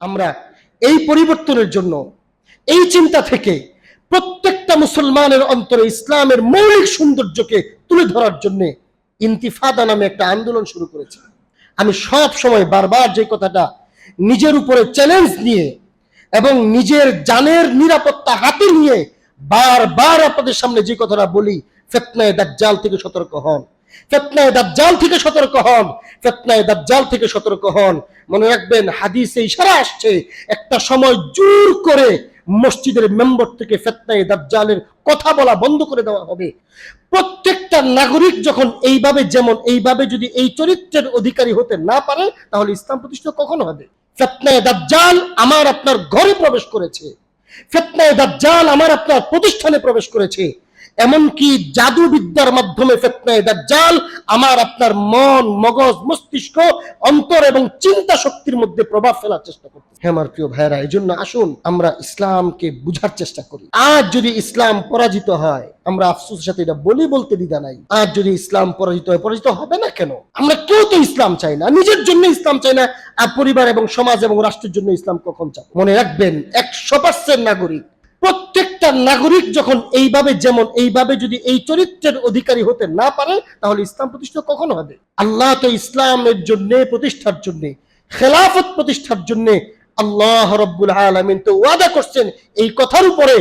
আমরা এই পরিবর্তনের জন্য, এই চিন্তা থেকে প্রত্যেকটা মুসলমানের অন্তরে ইসলামের মৌলিক সৌন্দর্যকে তুলে ধরার জন্য ইন্তিফাদা নামে একটা আন্দোলন শুরু করেছি। আমি সব সময় বারবার যে কথাটা নিজের উপরে চ্যালেঞ্জ নিয়ে এবং নিজের জানের নিরাপত্তা হাতে নিয়ে বারবার আপনাদের সামনে যে কথাটা বলি, ফেতনায় দাজ্জাল থেকে সতর্ক হন। ফেতনায় দাজ্জাল থেকে সতর্ক হন, ফেতনায় দাজ্জাল থেকে সতর্ক হন। মনে রাখবেন, হাদিসে ইশারা আসছে, একটা সময় জোর করে মসজিদের থেকে ফেতনায় দাজ্জালের কথা বলা বন্ধ করে দেওয়া হবে। প্রত্যেকটা নাগরিক যখন এইভাবে, যেমন এইভাবে যদি এই চরিত্রের অধিকারী হতে না পারে, তাহলে ইসলাম প্রতিষ্ঠা কখন হবে? ফেতনায় দাজ্জাল আমার আপনার ঘরে প্রবেশ করেছে। ফেতনায় দাজ্জাল আমার আপনার প্রতিষ্ঠানে প্রবেশ করেছে। এমনকি জাদু বিদ্যার মাধ্যমে ফেতনায় দাজ্জাল আমার আপনার মন, মগজ, মস্তিষ্ক, অন্তর এবং চিন্তা শক্তির মধ্যে প্রভাব ফেলার চেষ্টা করতে হ্যাঁ আমার প্রিয় ভাইরা এই জন্য আসুন আমরা ইসলামকে বুঝার চেষ্টা করি। আজ যদি ইসলাম পরাজিত হয়, আমরা আফসোসের সাথে এটা বলি বলতে দ্বিধা নাই। আজ যদি ইসলাম পরাজিত হয়, পরাজিত হবে না কেন? আমরা কেউ তো ইসলাম চাই না, নিজের জন্য ইসলাম চাই না, আর পরিবার এবং সমাজ এবং রাষ্ট্রের জন্য ইসলাম কখন চাই মনে রাখবেন, একশো পার্সেন্ট নাগরিক প্রত্যেকটা নাগরিক যখন এইভাবে যেমন এইভাবে যদি এই চরিত্রের অধিকারী হতে না পারে, তাহলে ইসলাম প্রতিষ্ঠা কখন হবে? আল্লাহ তো ইসলামের জন্য প্রতিষ্ঠার জন্য, খেলাফত প্রতিষ্ঠার জন্য আল্লাহ রব্বুল আলমিন তো ওয়াদা করছেন। এই কথার উপরে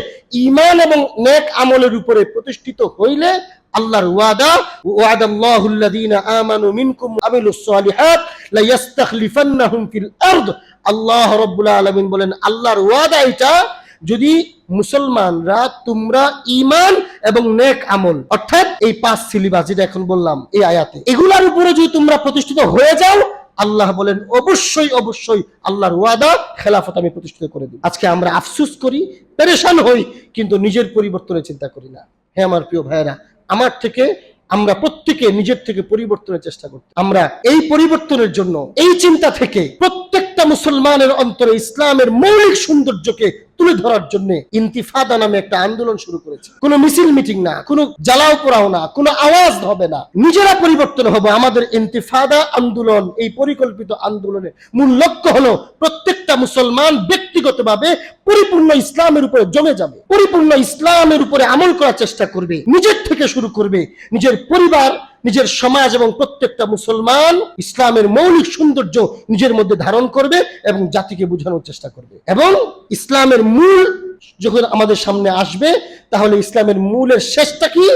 ইমান এবং নেক আমলের উপরে প্রতিষ্ঠিত হইলে আল্লাহর ওয়াদা ওয়াদা আল্লাহুল্লাযীনা আমানু মিনকুম আমিলুস সালিহাত লা ইস্তাখলিফান্নাহুম ফিল আরদ। আল্লাহ রব্বুল আলামিন বলেন, আল্লাহর ওয়াদা এটা, যদি মুসলমানরা তোমরা ইমান এবং নেক আমল। অর্থাৎ এই পাঁচ সিলিবাস যেটা এখন বললাম, এই আয়াতে। এগুলার উপরে যদি তোমরা প্রতিষ্ঠিত হয়ে যাও, আল্লাহ বলেন, অবশ্যই অবশ্যই আল্লাহর ওয়াদা, খেলাফত আমি প্রতিষ্ঠিত করে দিই আজকে আমরা আফসুস করি, পেরেশান হই, কিন্তু নিজের পরিবর্তনের চিন্তা করি না। হ্যাঁ আমার প্রিয় ভাইয়েরা, আমার থেকে আমরা প্রত্যেকে নিজের থেকে পরিবর্তনের চেষ্টা করতে আমরা এই পরিবর্তনের জন্য, এই চিন্তা থেকে প্রত্যেকটা মুসলমানের অন্তরে ইসলামের মৌলিক সৌন্দর্যকে তুলে ধরার জন্য ইন্তিফাদা নামে একটা আন্দোলন শুরু করেছে। কোনো মিছিল মিটিং না, কোনো জ্বালাও পোড়াও না, কোনো আওয়াজ হবে না। নিজেরা পরিবর্তন হবে। আমাদের ইন্তিফাদা আন্দোলন, এই পরিকল্পিত আন্দোলনের মূল লক্ষ্য হলো প্রত্যেকটা মুসলমান ব্যক্তিগতভাবে পরিপূর্ণ ইসলামের উপরে জমে যাবে। পরিপূর্ণ ইসলামের উপরে আমল করার চেষ্টা করবে। নিজের থেকে শুরু করবে। নিজের পরিবার নিজের সমাজ এবং প্রত্যেকটা মুসলমান ইসলামের মৌলিক সৌন্দর্য নিজের মধ্যে ধারণ করবে এবং জাতিকে বোঝানোর চেষ্টা করবে। এবং ইসলামের মূল যখন আমাদের সামনে আসবে, তাহলে ইসলামের মূলের শেষটা কি?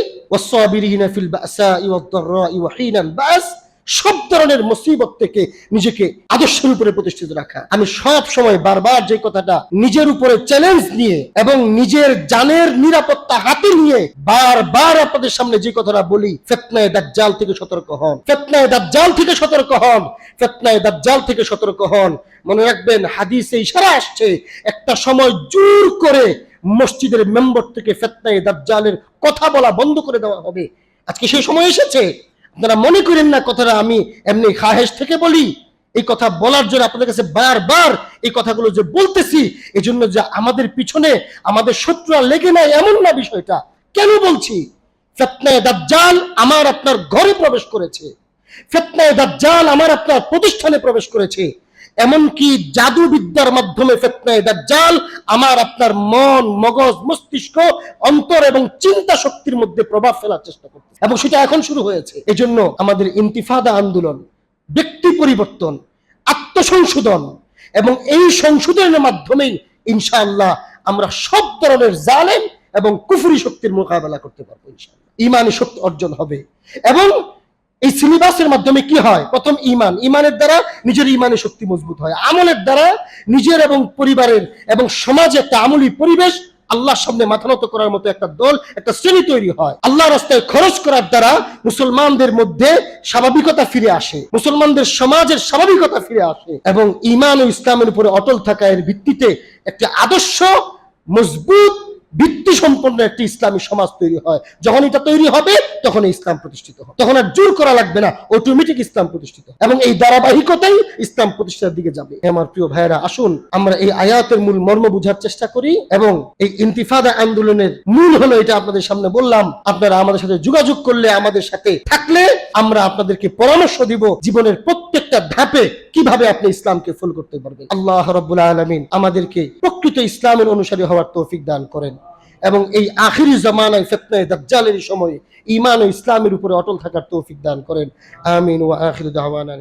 সব ধরনের মুসিবত থেকে নিজেকে আদর্শের উপরে প্রতিষ্ঠিত রাখা। আমি সব সময় বারবার যে কথাটা নিজের উপরে চ্যালেঞ্জ নিয়ে এবং নিজের জানের নিরাপত্তা হাতে নিয়ে বারবার আপনাদের সামনে যে কথাটা বলি, ফেতনায় দাজ্জাল থেকে সতর্ক হন। ফেতনায় দাজ্জাল থেকে সতর্ক হন। ফেতনায় দাজ্জাল থেকে সতর্ক হন। মনে রাখবেন, হাদিসে ইশারা আসছে, একটা সময় জোর করে মসজিদের মেম্বার থেকে ফেতনায় দাজ্জালের কথা বলা বন্ধ করে দেওয়া হবে। আজকে সেই সময় এসেছে। আপনারা মনে করেন না কথাটা আমি এমনি খাহেস থেকে বলি, এই কথা বলার জন্য আপনাদের কাছে বারবার এই কথাগুলো যে বলতেছি এই জন্য যে আমাদের পিছনে আমাদের শত্রুরা লেগে নাই এমন না বিষয়টা। কেন বলছি? ফেতনায় দাজ্জাল আমার আপনার ঘরে প্রবেশ করেছে। ফেতনায় দাজ্জাল আমার আপনার প্রতিষ্ঠানে প্রবেশ করেছে। এমনকি জাদু বিদ্যার মাধ্যমে ফেতনায় দাজ্জাল আমার আপনার মন, মগজ, মস্তিষ্ক, অন্তর এবং চিন্তা শক্তির মধ্যে প্রভাব ফেলার চেষ্টা করছে এবং সেটা এখন শুরু হয়েছে। এজন্য আমাদের ইন্তিফাদা আন্দোলন, ব্যক্তি পরিবর্তন, আত্মসংশোধন এবং এই সংশোধনের মাধ্যমেই ইনশাআল্লাহ আমরা সব ধরনের জালেম এবং কুফরি শক্তির মোকাবেলা করতে পারব ইনশাআল্লাহ। ইমানি শক্তি অর্জন হবে। এবং এই সিলেবাসের মাধ্যমে কি হয়? প্রথম ইমান। ইমানের দ্বারা নিজের ইমানের শক্তি মজবুত হয়। আমলের দ্বারা নিজের এবং পরিবারের এবং সমাজে একটা আমলি পরিবেশ আল্লাহর সামনে মাথা নত করার মতো একটা দল, একটা শ্রেণি তৈরি হয়। আল্লাহ রাস্তায় খরচ করার দ্বারা মুসলমানদের মধ্যে স্বাভাবিকতা ফিরে আসে। মুসলমানদের সমাজের স্বাভাবিকতা ফিরে আসে এবং ইমান ও ইসলামের উপরে অটল থাকা এর ভিত্তিতে একটি আদর্শ, মজবুত ভিত্তি সম্পন্ন একটি ইসলামী সমাজ তৈরি হয়। যখন এটা তৈরি হবে, তখন ইসলাম প্রতিষ্ঠিত হবে। তখন আর জোর করা লাগবে না অটোমেটিক ইসলাম প্রতিষ্ঠিত এবং এই ধারাবাহিকতাই ইসলাম প্রতিষ্ঠার দিকে যাবে। আমার প্রিয় ভাইয়েরা, আসুন আমরা এই আয়াতের মূল মর্ম বুঝার চেষ্টা করি এবং এই ইন্তিফাদা আন্দোলনের মূল হলো এটা আপনাদের সামনে বললাম। আপনারা আমাদের সাথে যোগাযোগ করলে, আমাদের সাথে থাকলে আমরা আপনাদেরকে পরামর্শ দিব জীবনের প্রত্যেকটা ধাপে কীভাবে আপনি ইসলামকে ফুল করতে পারবেন? আল্লাহ রব্বুল আলমিন আমাদেরকে প্রকৃত ইসলামের অনুসারী হওয়ার তৌফিক দান করেন। এবং এই আখিরি জমানায় ফেতনায় দাজ্জালের সময়ে ইমান ও ইসলামের উপরে অটল থাকার তৌফিক দান করেন। আমিন ও আখির দাওয়ানা